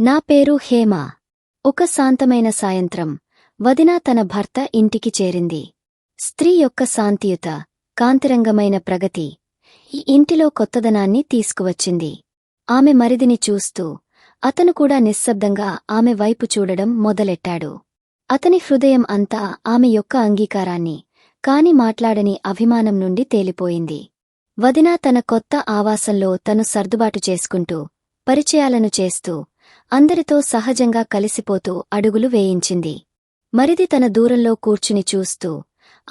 నా పేరు హేమ. ఒక శాంతమైన సాయంత్రం. వదిన తన భర్త ఇంటికి చేరింది. స్త్రీ యొక్క శాంతియుత కాంతిరంగమైన ప్రగతి ఈ ఇంటిలో కొత్తదనాన్ని తీసుకువచ్చింది. ఆమె మరిదిని చూస్తూ అతను కూడా నిశ్శబ్దంగా ఆమె వైపు చూడడం మొదలెట్టాడు. అతని హృదయం అంతా ఆమె యొక్క అంగీకారాన్ని కాని మాట్లాడని అభిమానం నుండి తేలిపోయింది. వదినా తన కొత్త ఆవాసంలో తను సర్దుబాటు చేసుకుంటూ పరిచయాలను చేస్తూ అందరితో సహజంగా కలిసిపోతూ అడుగులు వేయించింది. మరిది తన దూరంలో కూర్చుని చూస్తూ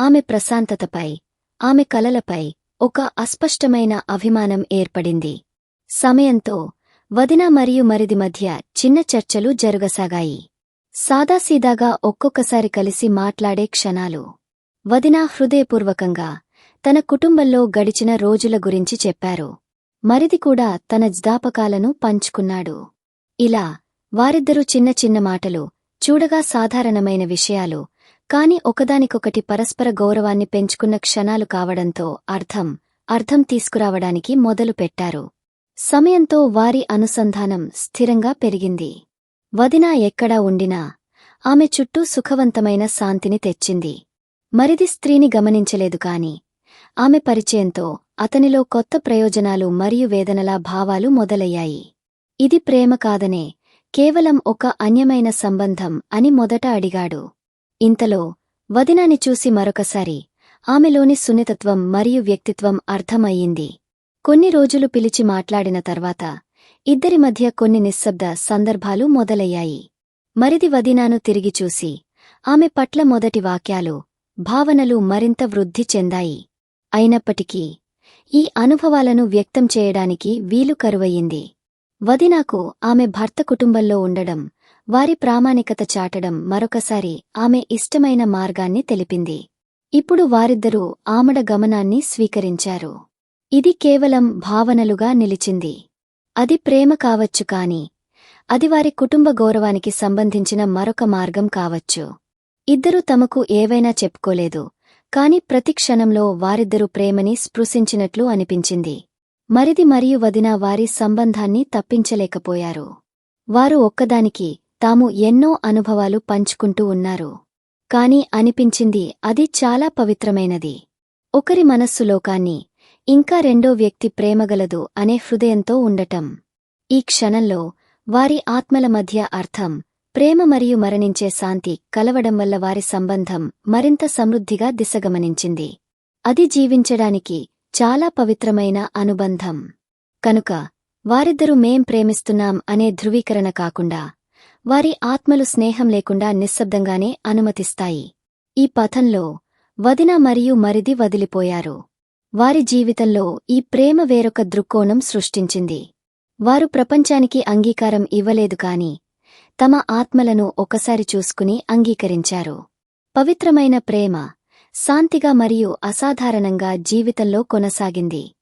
ఆమె ప్రశాంతతపై ఆమె కలలపై ఒక అస్పష్టమైన అభిమానం ఏర్పడింది. సమయంతో వదిన మరియు మరిది మధ్య చిన్న చర్చలు జరుగసాగాయి. సాదాసీదాగా ఒక్కొక్కసారి కలిసి మాట్లాడే క్షణాలు. వదిన హృదయపూర్వకంగా తన కుటుంబంలో గడిచిన రోజుల గురించి చెప్పారు. మరిది కూడా తన జ్ఞాపకాలను పంచుకున్నాడు. ఇలా వారిద్దరూ చిన్న చిన్న మాటలు చూడగా సాధారణమైన విషయాలు కాని ఒకదానికొకటి పరస్పర గౌరవాన్ని పెంచుకున్న క్షణాలు కావడంతో అర్థం అర్థం తీసుకురావడానికి మొదలు పెట్టారు. సమయంతో వారి అనుసంధానం స్థిరంగా పెరిగింది. వదినా ఎక్కడా ఉండినా ఆమె చుట్టూ సుఖవంతమైన శాంతిని తెచ్చింది. మరిది స్త్రీని గమనించలేదు కాని ఆమె పరిచయంతో అతనిలో కొత్త ప్రయోజనాలు మరియు వేదనలా భావాలు మొదలయ్యాయి. ఇది ప్రేమ కాదనే కేవలం ఒక అన్యమైన సంబంధం అని మొదట అడిగాడు. ఇంతలో వదినాని చూసి మరొకసారి ఆమెలోని సున్నితత్వం మరియు వ్యక్తిత్వం అర్థమయ్యింది. కొన్ని రోజులు పిలిచి మాట్లాడిన తర్వాత ఇద్దరి మధ్య కొన్ని నిశ్శబ్ద సందర్భాలు మొదలయ్యాయి. మరిది వదినాను తిరిగి చూసి ఆమె పట్ల మొదటి వాక్యాలు భావనలు మరింత వృద్ధి చెందాయి. అయినప్పటికీ ఈ అనుభవాలను వ్యక్తం చేయడానికి వీలు కరువయ్యింది. వదినాకు ఆమె భర్త కుటుంబంలో ఉండడం వారి ప్రామాణికత చాటడం మరొకసారి ఆమె ఇష్టమైన మార్గాన్ని తెలిపింది. ఇప్పుడు వారిద్దరూ ఆమడ గమనాన్ని స్వీకరించారు. ఇది కేవలం భావనలుగా నిలిచింది. అది ప్రేమ కావచ్చు కాని అది వారి కుటుంబ గౌరవానికి సంబంధించిన మరొక మార్గం కావచ్చు. ఇద్దరూ తమకు ఏవైనా చెప్పుకోలేదు కాని ప్రతి క్షణంలో వారిద్దరూ ప్రేమని స్పృశించినట్లు అనిపించింది. మరిది మరియు వదిన వారి సంబంధాన్ని తప్పించలేకపోయారు. వారు ఒక్కదానికి తాము ఎన్నో అనుభవాలు పంచుకుంటూ ఉన్నారు. కాని అనిపించింది అది చాలా పవిత్రమైనది. ఒకరి మనస్సు లోకాన్ని ఇంకా రెండో వ్యక్తి ప్రేమగలదు అనే హృదయంతో ఉండటం. ఈ క్షణంలో వారి ఆత్మల మధ్య అర్థం ప్రేమ మరియు మరణించే శాంతి కలవడం వల్ల వారి సంబంధం మరింత సమృద్ధిగా దిశగమనించింది. అది జీవించడానికి చాలా పవిత్రమైన అనుబంధం. కనుక వారిద్దరూ మేం ప్రేమిస్తున్నాం అనే ధృవీకరణ కాకుండా వారి ఆత్మలు స్నేహం లేకుండా నిశ్శబ్దంగానే అనుమతిస్తాయి. ఈ పథంలో వదిన మరియు మరిది వదిలిపోయారు. వారి జీవితంలో ఈ ప్రేమ వేరొక దృక్కోణం సృష్టించింది. వారు ప్రపంచానికి అంగీకారం ఇవ్వలేదు కాని తమ ఆత్మలను ఒకసారి చూసుకుని అంగీకరించారు. పవిత్రమైన ప్రేమ శాంతిగా మరియు అసాధారణంగా జీవితంలో కొనసాగింది.